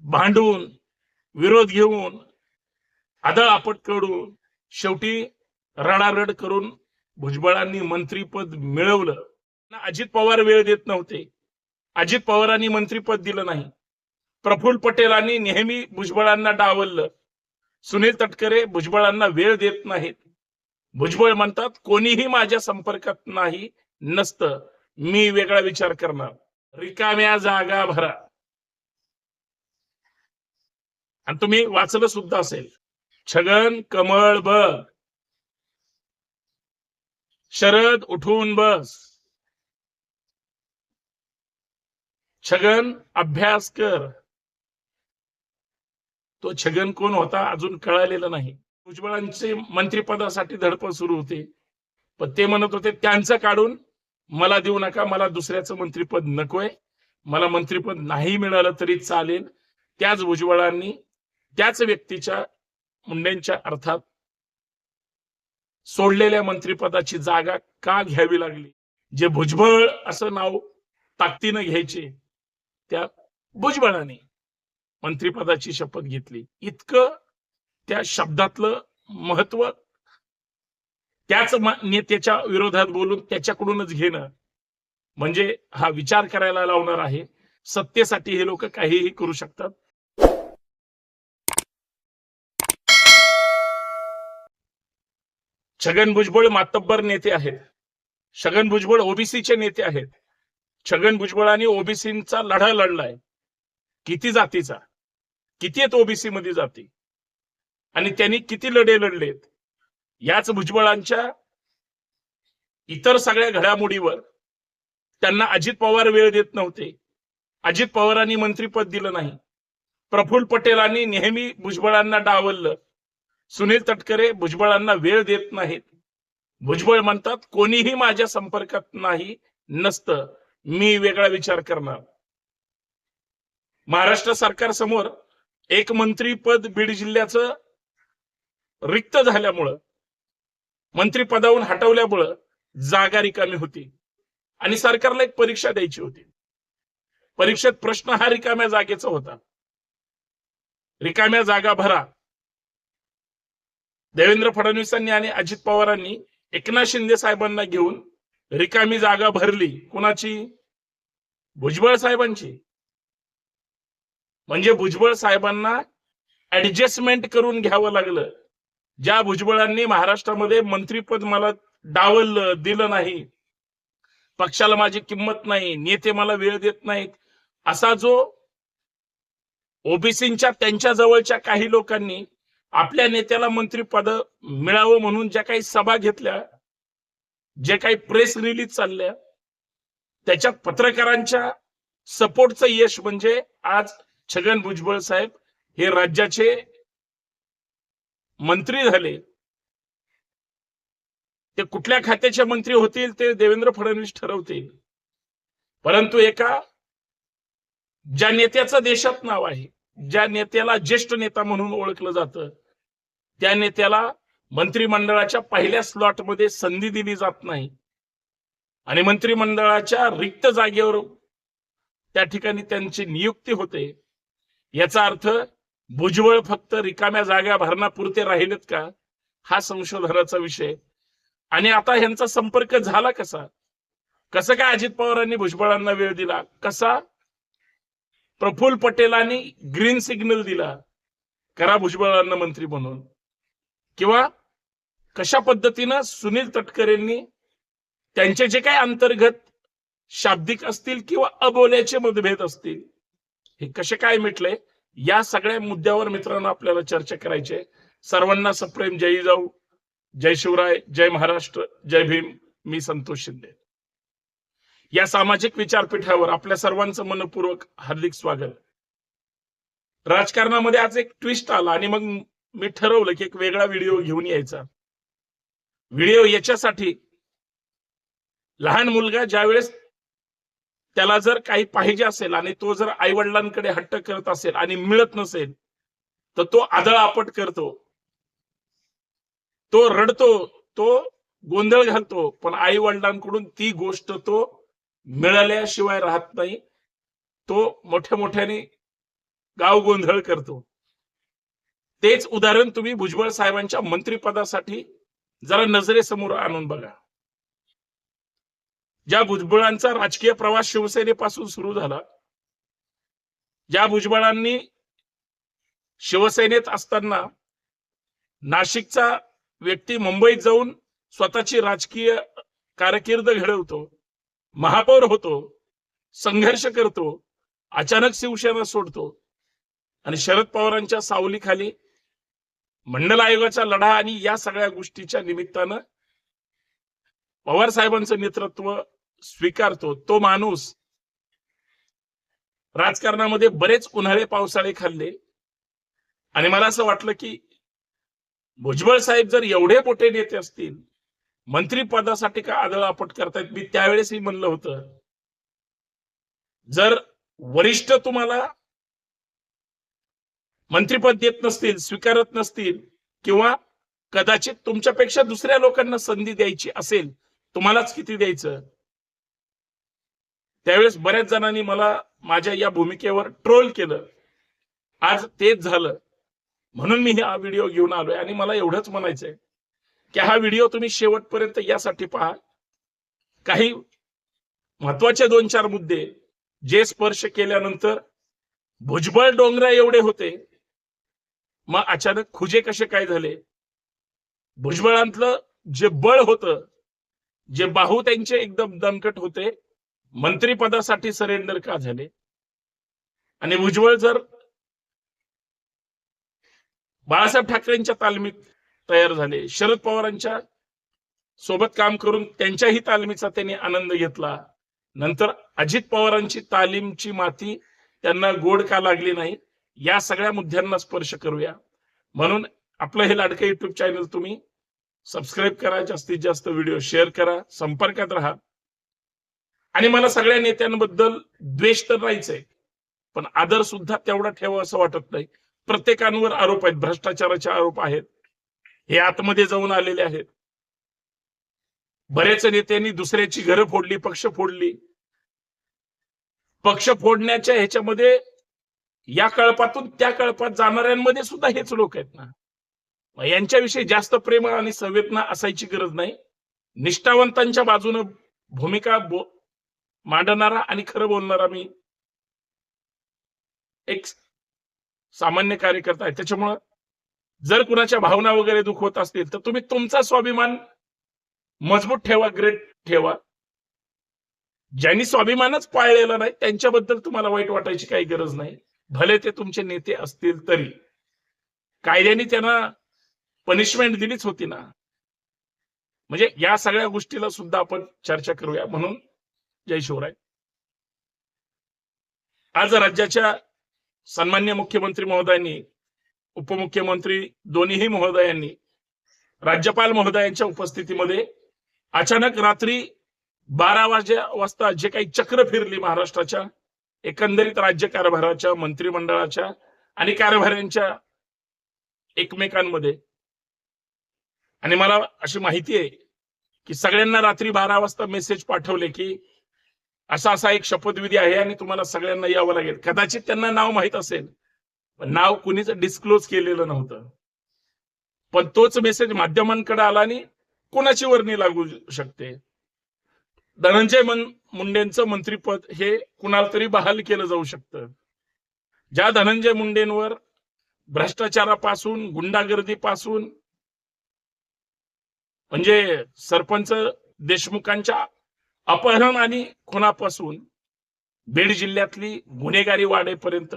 भांडून विरोध घेऊन आदळ आपट करून शेवटी रडारड करून भुजबळांनी मंत्रीपद मिळवलं. अजित पवार वेळ देत नव्हते. अजित पवारांनी मंत्रीपद दिलं नाही. प्रफुल्ल पटेलांनी नेहमी भुजबळांना डावललं. सुनील तटकरे भुजबळांना वेळ देत नाहीत. भुजबळ म्हणतात कोणीही माझ्या संपर्कात नाही नसतं. मी वेगळा विचार करणार. रिकाम्या जागा भरा. आणि तुम्ही वाचलं सुद्धा असेल. छगन कमळ ब. शरद उठून बस. छगन अभ्यास कर. तो छगन कोण होता अजून कळालेला नाही. भुजबळांचे मंत्रिपदासाठी धडपड सुरू होते. पण ते म्हणत होते त्यांचं काढून मला देऊ नका मला दुसऱ्याचं मंत्रिपद नकोय. मला मंत्रिपद नाही मिळालं तरी चालेल. त्याच भुजबळांनी त्याच व्यक्तीच्या मुंडेंच्या अर्थात सोडलेल्या मंत्रिपदाची जागा का घ्यावी लागली? जे भुजबळ असं नाव ताकदीनं घ्यायचे त्या भुजबळाने मंत्रिपदाची शपथ घेतली. इतकं त्या शब्दातलं महत्त्व त्याच नेत्याच्या विरोधात बोलून त्याच्याकडूनच घेणं म्हणजे हा विचार करायला लावणार आहे. सत्तेसाठी हे लोक काहीही करू शकतात. छगन भुजबळ मातब्बर नेते आहेत. छगन भुजबळ ओबीसीचे नेते आहेत. छगन भुजबळांनी ओबीसीचा लढा लढलाय. किती जातीचा? किती आहेत ओबीसी मध्ये जाती? आणि त्यांनी किती लढे लढलेत? याच भुजबळांच्या इतर सगळ्या घडामोडीवर त्यांना अजित पवार वेळ देत नव्हते. अजित पवारांनी मंत्रीपद दिलं नाही. प्रफुल्ल पटेलांनी नेहमी भुजबळांना डावललं. सुनील तटकरे भुजबळांना वेळ देत नाहीत. भुजबळ म्हणतात कोणीही माझ्या संपर्कात नाही नसतं. मी वेगळा विचार करणार. महाराष्ट्र सरकार समोर एक मंत्रीपद बीड जिल्ह्याचं रिक्त झाल्यामुळं मंत्रिपदावरून हटवल्यामुळं जागा रिकामी होती. आणि सरकारला एक परीक्षा द्यायची होती. परीक्षेत प्रश्न हा रिकाम्या जागेचा होता. रिकाम्या जागा भरा. देवेंद्र फडणवीसांनी आणि अजित पवारांनी एकनाथ शिंदे साहेबांना घेऊन रिकामी जागा भरली. कुणाची? भुजबळ साहेबांची. म्हणजे भुजबळ साहेबांना ऍडजस्टमेंट करून घ्यावं लागलं. ज्या भुजबळांनी महाराष्ट्रामध्ये मंत्रीपद मला डावललं दिलं नाही. पक्षाला माझी किंमत नाही नेते मला वेळ देत नाहीत. असा जो ओबीसीच्या त्यांच्या जवळच्या काही लोकांनी आपल्या नेत्याला मंत्रीपद मिळावं म्हणून ज्या काही सभा घेतल्या जे काही प्रेस रिलीज चालल्या त्याच्यात पत्रकारांच्या सपोर्टचं यश म्हणजे आज छगन भुजबळ साहेब हे राज्याचे मंत्री झाले. ते कुठल्या खात्याचे मंत्री होतील ते देवेंद्र फडणवीस ठरवतील. परंतु एका ज्या नेत्याचं देशात नाव आहे ज्या नेत्याला ज्येष्ठ नेता म्हणून ओळखलं जातं त्या नेत्याला मंत्रिमंडळाच्या पहिल्या स्लॉटमध्ये संधी दिली जात नाही. आणि मंत्रिमंडळाच्या रिक्त जागेवर त्या ठिकाणी त्यांची नियुक्ती होते. याचा अर्थ भुजबळ फक्त रिकाम्या जागा भरण्यापुरते राहिलेत का? हा संशोधनाचा विषय. आणि आता ह्यांचा संपर्क झाला कसा? कसं काय अजित पवारांनी भुजबळांना वेळ दिला? कसा? प्रफुल्ल पटेलांनी ग्रीन सिग्नल दिला. करा भुजबळांना मंत्री म्हणून. किंवा कशा पद्धतीनं सुनील तटकरेंनी त्यांचे जे काही अंतर्गत शाब्दिक असतील किंवा अबोल्याचे मतभेद असतील हे कसे काय मिटले या सगळ्या मुद्द्यावर मित्रांनो आपल्याला चर्चा करायची आहे. सर्वांना सप्रेम. जय जाऊ. जय शिवराय. जय महाराष्ट्र. जय भीम. मी संतोष शिंदे. या सामाजिक विचारपीठावर आपल्या सर्वांचं मनपूर्वक हार्दिक स्वागत. राजकारणामध्ये आज एक ट्विस्ट आला आणि मग मी ठरवलं की एक वेगळा व्हिडिओ घेऊन यायचा. व्हिडिओ याच्यासाठी लहान मुलगा ज्यावेळेस त्याला जर काही पाहिजे असेल आणि तो जर आई वडिलांकडे हट्ट करत असेल आणि मिळत नसेल तर तो आदळ आपट करतो. तो रडतो तो गोंधळ घालतो पण आई वडिलांकडून ती गोष्ट तो मिळाल्याशिवाय राहत नाही. तो मोठ्या मोठ्याने गाव गोंधळ करतो. तेच उदाहरण तुम्ही भुजबळ साहेबांच्या मंत्रिपदासाठी जरा नजरेसमोर आणून बघा. ज्या भुजबळांचा राजकीय प्रवास शिवसेनेपासून सुरू झाला ज्या भुजबळांनी शिवसेनेत असताना नाशिकचा व्यक्ती मुंबईत जाऊन स्वतःची राजकीय कारकीर्द घडवतो महापौर होतो संघर्ष करतो अचानक शिवसेना सोडतो आणि शरद पवारांच्या सावलीखाली मंडल आयोगाचा लढा आणि या सगळ्या गोष्टीच्या निमित्तानं पवार साहेबांचं नेतृत्व स्वीकारतो. तो माणूस राजकारणामध्ये बरेच उन्हाळे पावसाळे खाल्ले. आणि मला असं वाटलं की भुजबळ साहेब जर एवढे मोठे नेते असतील मंत्रीपदासाठी का आदळापट करतायत? मी त्यावेळेसही म्हणलं होतं जर वरिष्ठ तुम्हाला मंत्रीपद देत नसतील स्वीकारत नसतील किंवा कदाचित तुमच्यापेक्षा दुसऱ्या लोकांना संधी द्यायची असेल तुम्हालाच किती द्यायचं? त्यावेळेस बऱ्याच जणांनी मला माझ्या या भूमिकेवर ट्रोल केलं. आज तेच झालं. म्हणून मी हा व्हिडिओ घेऊन आलोय आणि मला एवढंच म्हणायचंय की हा व्हिडिओ तुम्ही शेवटपर्यंत यासाठी पहा. काही महत्त्वाचे दोन चार मुद्दे जे स्पर्श केल्यानंतर भुजबळ डोंगरा एवढे होते. मग अचानक खुजे कसे काय झाले? भुजबळांतलं जे बळ होतं जे बाहू त्यांचे एकदम दणकट होते मंत्रीपदासाठी सरेंडर का झाले? आणि भुजबळ जर बाळासाहेब ठाकरेंच्या तालमीत तयार झाले शरद पवारांच्या सोबत काम करून त्यांच्याही तालमीचा त्यांनी आनंद घेतला नंतर अजित पवारांची तालीमची माती त्यांना गोड का लागली नाही? या सगळ्या मुद्द्यांना स्पर्श करूया. म्हणून आपलं हे लाडकं युट्यूब चॅनल तुम्ही सबस्क्राईब करा जास्तीत जास्त व्हिडिओ शेअर करा संपर्कात राहा. आणि मला सगळ्या नेत्यांबद्दल द्वेष तर नाहीच आहे पण आदर सुद्धा तेवढा ठेवा असं वाटत नाही. प्रत्येकांवर आरोप आहेत भ्रष्टाचाराचे आरोप आहेत हे आतमध्ये जाऊन आलेले आहेत. बरेच नेत्यांनी दुसऱ्याची घरं फोडली पक्ष फोडली. पक्ष फोडण्याच्या ह्याच्यामध्ये या कळपातून त्या कळपात जाणाऱ्यांमध्ये सुद्धा हेच लोक आहेत ना. मग यांच्याविषयी जास्त प्रेम आणि संवेदना असायची गरज नाही. निष्ठावंतांच्या बाजूने भूमिका बो मांडणारा आणि खरं बोलणारा मी एक सामान्य कार्यकर्ता आहे. त्याच्यामुळं जर कुणाच्या भावना वगैरे दुखवत असतील तर तुम्ही तुमचा स्वाभिमान मजबूत ठेवा ग्रेट ठेवा. ज्यांनी स्वाभिमानच पाळलेला नाही त्यांच्याबद्दल तुम्हाला वाईट वाटायची काही गरज नाही. भले ते तुमचे नेते असतील तरी. कायद्याने त्यांना पनिशमेंट दिलीच होती ना. म्हणजे या सगळ्या गोष्टीला सुद्धा आपण चर्चा करूया. म्हणून जय शिवराय. आज राज्याच्या सन्मान्य मुख्यमंत्री महोदयांनी उपमुख्यमंत्री दोन्हीही महोदयांनी राज्यपाल महोदयांच्या उपस्थितीमध्ये अचानक रात्री बारा वाजे वाजता जे काही चक्र फिरली महाराष्ट्राच्या एकंदरीत राज्य कारभाराच्या मंत्रिमंडळाच्या आणि कारभाऱ्यांच्या एकमेकांमध्ये. आणि मला अशी माहिती आहे की सगळ्यांना रात्री बारा वाजता मेसेज पाठवले की असा असा एक शपथविधी आहे आणि तुम्हाला सगळ्यांना यावं लागेल. कदाचित त्यांना नाव माहीत असेल पण नाव कुणीच डिस्क्लोज केलेलं नव्हतं. पण तोच मेसेज माध्यमांकडे आला आणि कोणाची वर्णी लागू शकते? धनंजय मुंडेंचं मंत्रीपद हे कुणाला तरी बहाल केलं जाऊ शकतं. ज्या धनंजय मुंडेंवर भ्रष्टाचारापासून गुंडागर्दीपासून म्हणजे सरपंच देशमुखांच्या अपहरण आणि खुनापासून बीड जिल्ह्यातली गुन्हेगारी वाढेपर्यंत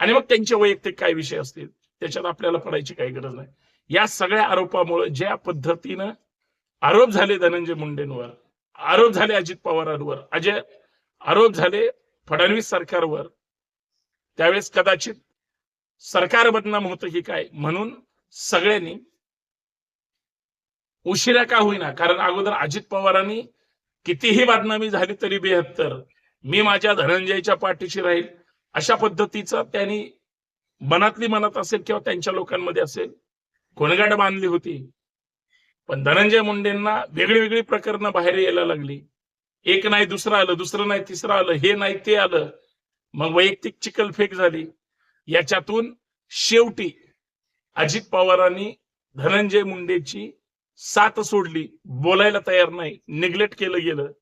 आणि मग त्यांचे वैयक्तिक काय विषय असतील त्याच्यात आपल्याला पडायची काही गरज नाही. या सगळ्या आरोपामुळे ज्या पद्धतीनं आरोप झाले धनंजय मुंडेंवर आरोप झाले अजित पवारांवर. अजय आरोप झाले फडणवीस सरकारवर. त्यावेळेस कदाचित सरकार बदनाम होतं की काय म्हणून सगळ्यांनी उशिरा का होईना कारण अगोदर अजित पवारांनी कितीही बदनामी झाली तरी बेहत्तर. मी माझ्या धनंजयच्या पाठीशी राहील अशा पद्धतीचा त्यांनी मनातली मनात असेल किंवा त्यांच्या लोकांमध्ये असेल कोणगाट बांधली होती. पण धनंजय मुंडेंना वेगळी वेगळी प्रकरणं बाहेर यायला लागली. एक नाही दुसरं आलं दुसरं नाही तिसरं आलं हे नाही ते आलं. मग वैयक्तिक चिकलफेक झाली. याच्यातून शेवटी अजित पवारांनी धनंजय मुंडेची साथ सोडली. बोलायला तयार नाही. निग्लेक्ट केलं गेलं.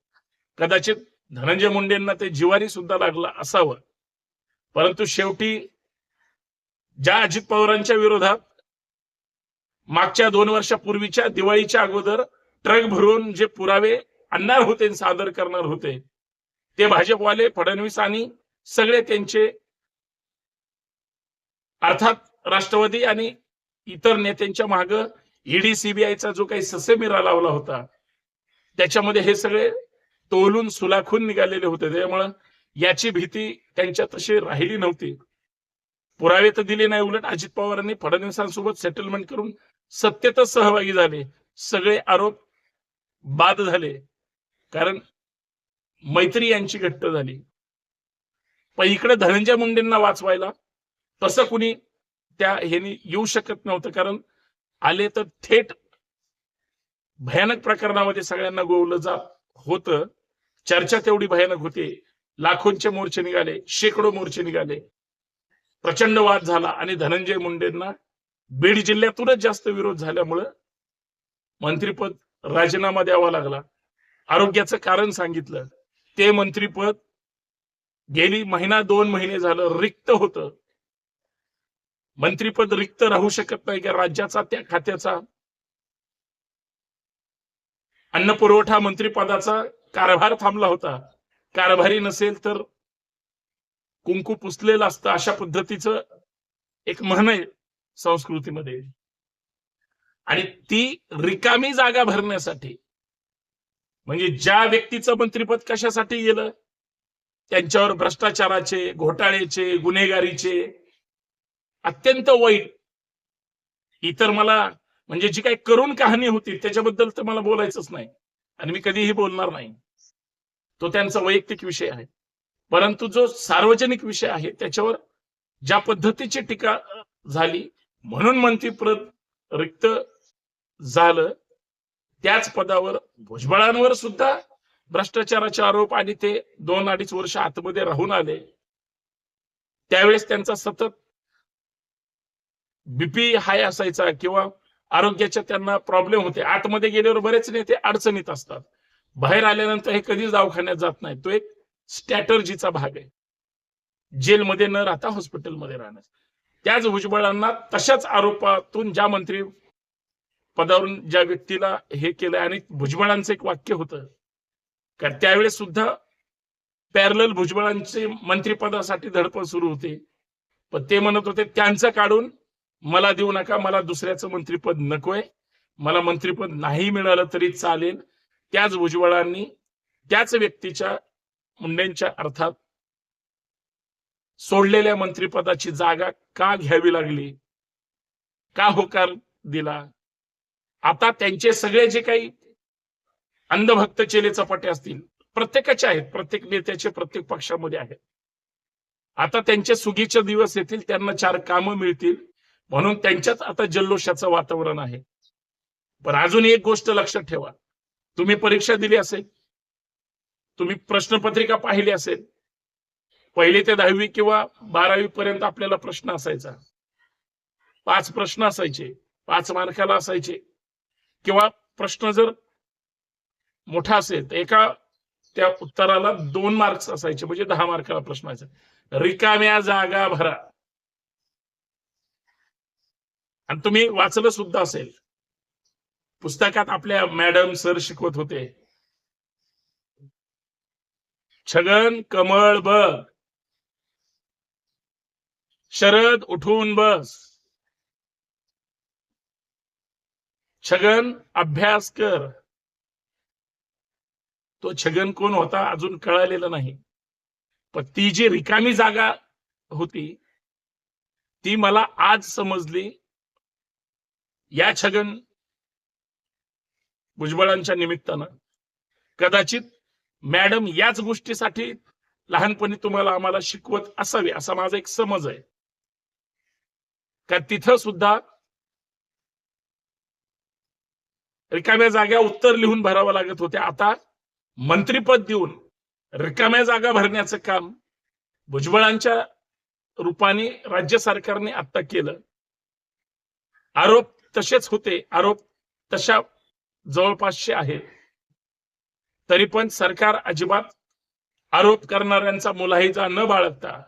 कदाचित धनंजय मुंडेंना ते जिवारी सुद्धा लागलं असावं. परंतु शेवटी ज्या अजित पवारांच्या विरोधात मागच्या दोन वर्षापूर्वीच्या दिवाळीच्या अगोदर ट्रक भरून जे पुरावे आणणार होते सादर करणार होते ते भाजपवाले फडणवीस आणि सगळे त्यांचे अर्थात राष्ट्रवादी आणि इतर नेत्यांच्या माग ईडी सीबीआयचा जो काही ससेमिरा लावला होता त्याच्यामध्ये हे सगळे तोलून सुलाखून निघालेले होते. त्यामुळं याची भीती त्यांच्या तशी राहिली नव्हती. पुरावे तर दिले नाही उलट अजित पवारांनी फडणवीसांसोबत सेटलमेंट करून सत्तेतच सहभागी झाले. सगळे आरोप बाद झाले. कारण मैत्री यांची घट्ट झाली. पण इकडे धनंजय मुंडेंना वाचवायला तसं कुणी त्या ह्यानी येऊ शकत नव्हतं. कारण आले तर थेट भयानक प्रकरणामध्ये सगळ्यांना गोवलं जात होतं. चर्चा तेवढी भयानक होती. लाखोंचे मोर्चे निघाले. शेकडो मोर्चे निघाले. प्रचंड वाद झाला आणि धनंजय मुंडेंना बीड जिल्ह्यातूनच जास्त विरोध झाल्यामुळं मंत्रीपद राजीनामा द्यावा लागला. आरोग्याचं कारण सांगितलं. ते मंत्रीपद गेली महिना दोन महिने झालं रिक्त होतं. मंत्रीपद रिक्त राहू शकत नाही का? राज्याचा त्या खात्याचा. अन्न पुरवठा मंत्रीपदाचा कारभार थांबला होता. कारभारी नसेल तर कुंकू पुसलेलं असतं अशा पद्धतीचं एक म्हण आहे. संस्कृतीमध्ये. आणि ती रिकामी जागा भरण्यासाठी म्हणजे ज्या व्यक्तीचं मंत्रीपद कशासाठी गेलं? त्यांच्यावर भ्रष्टाचाराचे घोटाळ्याचे गुन्हेगारीचे अत्यंत वाईट. इतर मला म्हणजे जी काही करुण कहाणी होती त्याच्याबद्दल तर मला बोलायचंच नाही. आणि मी कधीही बोलणार नाही. तो त्यांचा वैयक्तिक विषय आहे. परंतु जो सार्वजनिक विषय आहे त्याच्यावर ज्या पद्धतीची टीका झाली म्हणून मंत्रीपद रिक्त झालं. त्याच पदावर भुजबळांवर सुद्धा भ्रष्टाचाराचे आरोप आणि ते दोन अडीच वर्ष आतमध्ये राहून आले. त्यावेळेस त्यांचा सतत बीपी हाय असायचा किंवा आरोग्याच्या त्यांना प्रॉब्लेम होते. आतमध्ये गेल्यावर बरेच नेते अडचणीत असतात. बाहेर आल्यानंतर हे कधीच दवाखान्यात जात नाही. तो एक स्ट्रॅटर्जीचा भाग आहे. जेलमध्ये न राहता हॉस्पिटलमध्ये राहण्यास त्याच भुजबळांना तशाच आरोपातून ज्या मंत्री पदावरून ज्या व्यक्तीला हे केलंय आणि भुजबळांचं एक वाक्य होतं. कारण त्यावेळेस सुद्धा पॅरल भुजबळांचे मंत्रिपदासाठी धडपड सुरू होते. पण ते म्हणत होते त्यांचं काढून मला देऊ नका मला दुसऱ्याचं मंत्रिपद नकोय. मला मंत्रिपद नाही मिळालं तरी चालेल. त्याच भुजबळांनी त्याच व्यक्तीच्या मुंडेंच्या अर्थात सोडलेल्या मंत्रिपदाची जागा का घ्यावी लागली? का होकार दिला? आता त्यांचे सगळे जे काही अंधभक्त चेले चपाटे असतील प्रत्येकाचे आहेत प्रत्येक नेत्याचे प्रत्येक पक्षामध्ये आहेत. आता त्यांचे सुगीचे दिवस येतील त्यांना चार कामं मिळतील म्हणून त्यांच्यात आता जल्लोषाचं वातावरण आहे. पण अजून एक गोष्ट लक्षात ठेवा. तुम्ही परीक्षा दिली असेल तुम्ही प्रश्नपत्रिका पाहिली असेल पहिली ते दहावी किंवा बारावी पर्यंत आपल्याला प्रश्न असायचा. पाच प्रश्न असायचे. पाच मार्काला असायचे. किंवा प्रश्न जर मोठा असेल तर एका त्या उत्तराला दोन मार्क्स असायचे म्हणजे दहा मार्काला प्रश्न असायचा. रिकाम्या जागा भरा. आणि तुम्ही वाचलं सुद्धा असेल. पुस्तकात आपल्या मॅडम सर शिकवत होते. छगन कमळ बघ शरद उठून बस. छगन अभ्यास कर. तो छगन कोण होता अजून कळालेला नाही. पण ती जी रिकामी जागा होती ती मला आज समजली. या छगन भुजबळांच्या निमित्तानं. कदाचित मॅडम याच गोष्टीसाठी लहानपणी तुम्हाला आम्हाला शिकवत असावी असा माझा एक समज आहे. का तिथं सुद्धा रिकाम्या जागा उत्तर लिहून भरावं लागत होते. आता मंत्रीपद देऊन रिकाम्या जागा भरण्याचं काम भुजबळांच्या रूपाने राज्य सरकारने आता केलं. आरोप तसेच होते. आरोप तशा जवळपासचे आहेत. तरी पण सरकार अजिबात आरोप करणाऱ्यांचा मुलाहिजा न बाळगता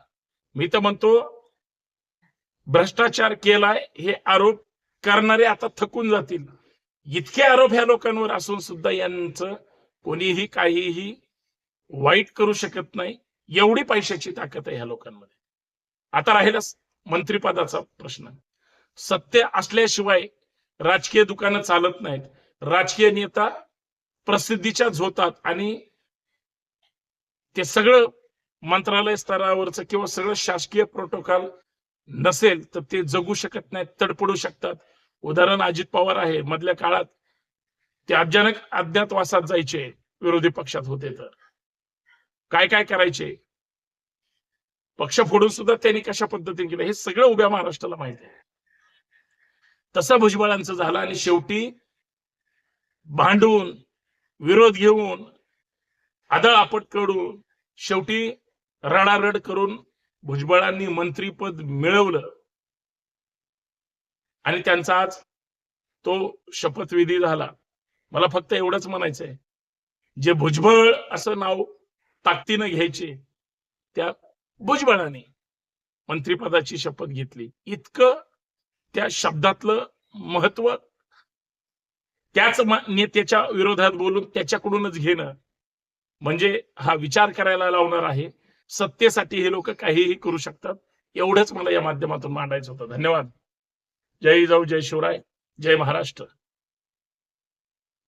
मी तर म्हणतो भ्रष्टाचार केलाय हे आरोप करणारे आता थकून जातील. इतके आरोप ह्या लोकांवर असून सुद्धा यांचं कोणीही काहीही वाईट करू शकत नाही. एवढी पैशाची ताकद आहे ह्या लोकांमध्ये. आता राहिलाच मंत्रिपदाचा प्रश्न. सत्य असल्याशिवाय राजकीय दुकानं चालत नाहीत. राजकीय नेता प्रसिद्धीच्या झोतात आणि ते सगळं मंत्रालय स्तरावरचं किंवा सगळं शासकीय प्रोटोकॉल नसेल तर ते जगू शकत नाहीत तडपडू शकतात. उदाहरण अजित पवार आहे मधल्या काळात ते अचानक अज्ञातवासात जायचे विरोधी पक्षात होते तर. काय काय करायचे? पक्ष फोडून सुद्धा त्यांनी कशा पद्धतीने केलं हे सगळं उभ्या महाराष्ट्राला माहिती आहे. तसं भुजबळांचं झालं आणि शेवटी भांडून विरोध घेऊन आदळ आपट करून शेवटी रडारड करून भुजबळांनी मंत्रीपद मिळवलं. आणि त्यांचा आज तो शपथविधी झाला. मला फक्त एवढंच म्हणायचंय. जे भुजबळ असं नाव ताकदीनं घ्यायचे त्या भुजबळाने मंत्रीपदाची शपथ घेतली. इतकं त्या शब्दातलं महत्त्व त्याच नेत्याच्या विरोधात बोलून त्याच्याकडूनच घेणं म्हणजे हा विचार करायला लावणार आहे. सत्तेसाठी हे लोक काहीही करू शकतात. एवढंच मला या माध्यमातून मांडायचं होतं. धन्यवाद. जय जाऊ जय शिवराय जय महाराष्ट्र.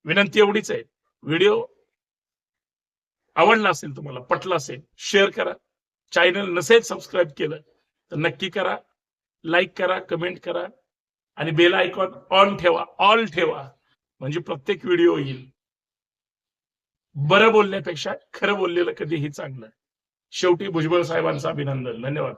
विनंती एवढीच आहे. व्हिडिओ आवडला असेल तुम्हाला पटला असेल शेअर करा. चॅनल नसेल सबस्क्राईब केलं तर नक्की करा. लाईक करा कमेंट करा. आणि बेल आयकॉन ऑन ठेवा ऑल ठेवा. म्हणजे प्रत्येक व्हिडिओ येईल. बरं बोलण्यापेक्षा खरं बोललेलं कधीही चांगलं. शेवटी भुजबळ साहेबांचं अभिनंदन. धन्यवाद.